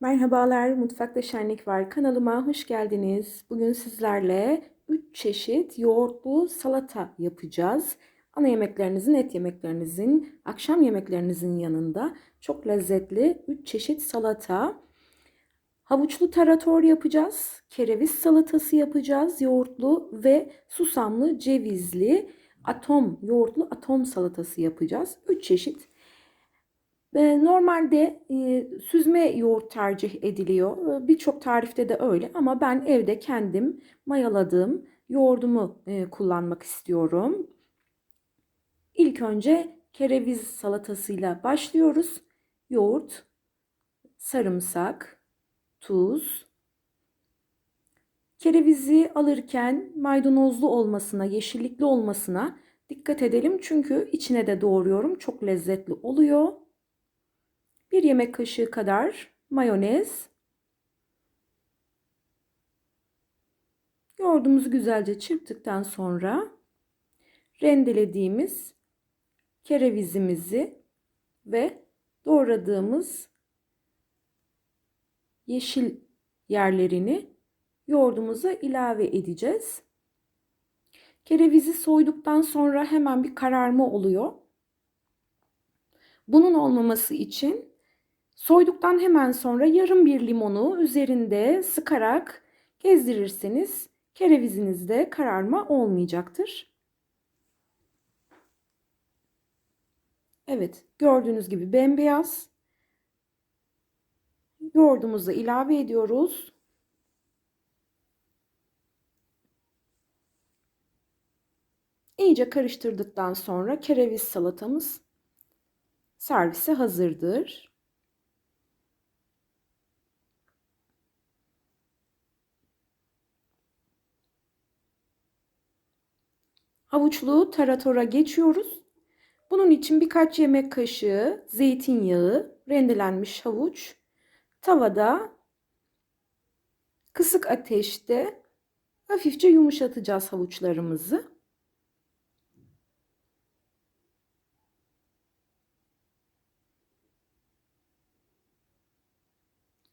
Merhabalar, Mutfakta Şenlik var. Kanalıma hoş geldiniz. Bugün sizlerle 3 çeşit yoğurtlu salata yapacağız. Ana yemeklerinizin, et yemeklerinizin, akşam yemeklerinizin yanında çok lezzetli 3 çeşit salata. Havuçlu tarator yapacağız. Kereviz salatası yapacağız. Yoğurtlu ve susamlı cevizli atom, yoğurtlu atom salatası yapacağız. 3 çeşit Normalde e, süzme yoğurt tercih ediliyor. E, birçok tarifte de öyle ama ben evde kendim mayaladığım yoğurdumu e, kullanmak istiyorum. İlk önce kereviz salatasıyla başlıyoruz. Yoğurt, sarımsak, tuz. Kerevizi alırken maydanozlu olmasına, yeşillikli olmasına dikkat edelim. Çünkü içine de doğruyorum. Çok lezzetli oluyor. 1 yemek kaşığı kadar mayonez. Yoğurdumuzu güzelce çırptıktan sonra rendelediğimiz kerevizimizi ve doğradığımız yeşil yerlerini yoğurdumuza ilave edeceğiz. Kerevizi soyduktan sonra hemen bir kararma oluyor. Bunun olmaması için Soyduktan hemen sonra yarım bir limonu üzerinde sıkarak gezdirirseniz kerevizinizde kararma olmayacaktır. Evet gördüğünüz gibi bembeyaz. Yoğurdumuzu ilave ediyoruz. İyice karıştırdıktan sonra kereviz salatamız servise hazırdır. Havuçlu taratora geçiyoruz. Bunun için birkaç yemek kaşığı zeytinyağı, rendelenmiş havuç, tavada kısık ateşte hafifçe yumuşatacağız havuçlarımızı.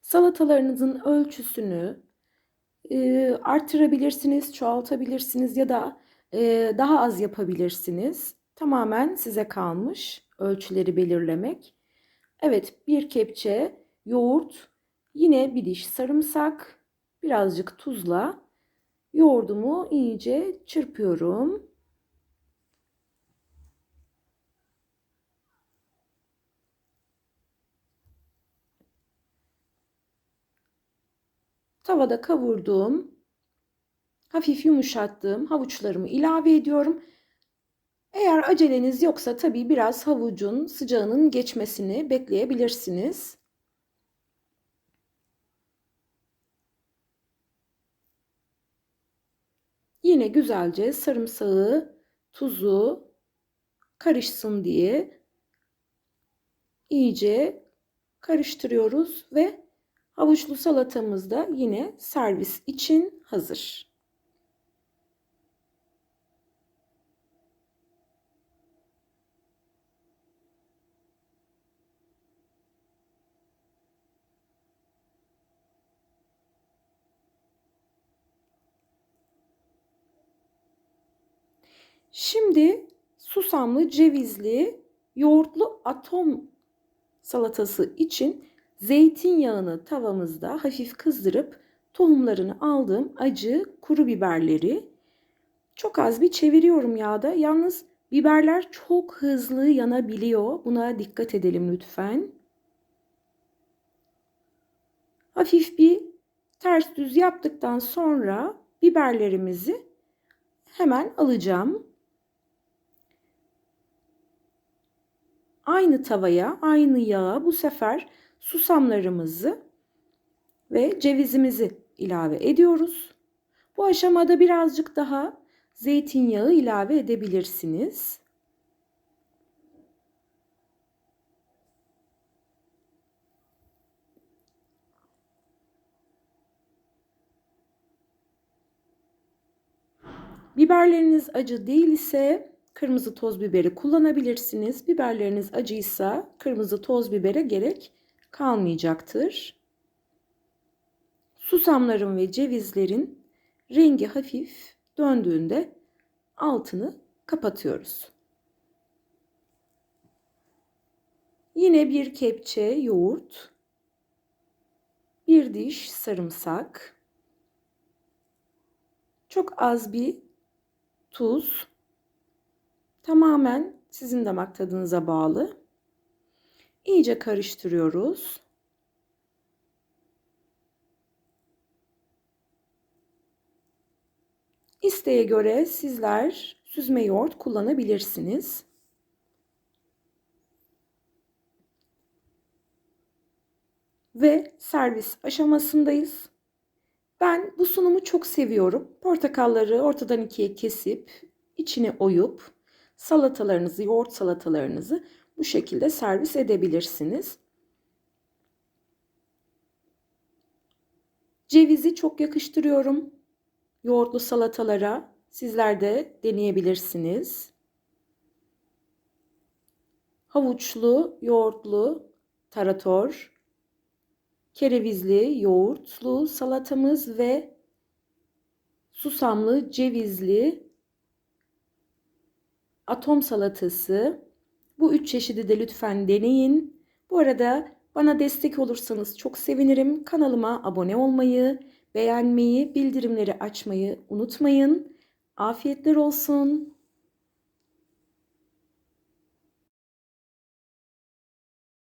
Salatalarınızın ölçüsünü e, artırabilirsiniz, çoğaltabilirsiniz ya da daha az yapabilirsiniz. Tamamen size kalmış ölçüleri belirlemek. Evet bir kepçe yoğurt, yine bir diş sarımsak, birazcık tuzla yoğurdumu iyice çırpıyorum. Tavada kavurduğum hafif yumuşattığım havuçlarımı ilave ediyorum. Eğer aceleniz yoksa tabii biraz havucun sıcağının geçmesini bekleyebilirsiniz. Yine güzelce sarımsağı, tuzu karışsın diye iyice karıştırıyoruz ve havuçlu salatamız da yine servis için hazır. Şimdi susamlı, cevizli, yoğurtlu atom salatası için zeytinyağını tavamızda hafif kızdırıp tohumlarını aldığım acı kuru biberleri çok az bir çeviriyorum yağda. Yalnız biberler çok hızlı yanabiliyor. Buna dikkat edelim lütfen. Hafif bir ters düz yaptıktan sonra biberlerimizi hemen alacağım. Aynı tavaya, aynı yağa bu sefer susamlarımızı ve cevizimizi ilave ediyoruz. Bu aşamada birazcık daha zeytinyağı ilave edebilirsiniz. Biberleriniz acı değil ise kırmızı toz biberi kullanabilirsiniz. Biberleriniz acıysa kırmızı toz bibere gerek kalmayacaktır. Susamların ve cevizlerin rengi hafif döndüğünde altını kapatıyoruz. Yine bir kepçe yoğurt, bir diş sarımsak, çok az bir tuz, tamamen sizin damak tadınıza bağlı. İyice karıştırıyoruz. İsteğe göre sizler süzme yoğurt kullanabilirsiniz. Ve servis aşamasındayız. Ben bu sunumu çok seviyorum. Portakalları ortadan ikiye kesip içine oyup salatalarınızı, yoğurt salatalarınızı bu şekilde servis edebilirsiniz. Cevizi çok yakıştırıyorum. Yoğurtlu salatalara sizler de deneyebilirsiniz. Havuçlu, yoğurtlu tarator, kerevizli, yoğurtlu salatamız ve susamlı, cevizli atom salatası. Bu üç çeşidi de lütfen deneyin. Bu arada bana destek olursanız çok sevinirim. Kanalıma abone olmayı, beğenmeyi, bildirimleri açmayı unutmayın. Afiyetler olsun.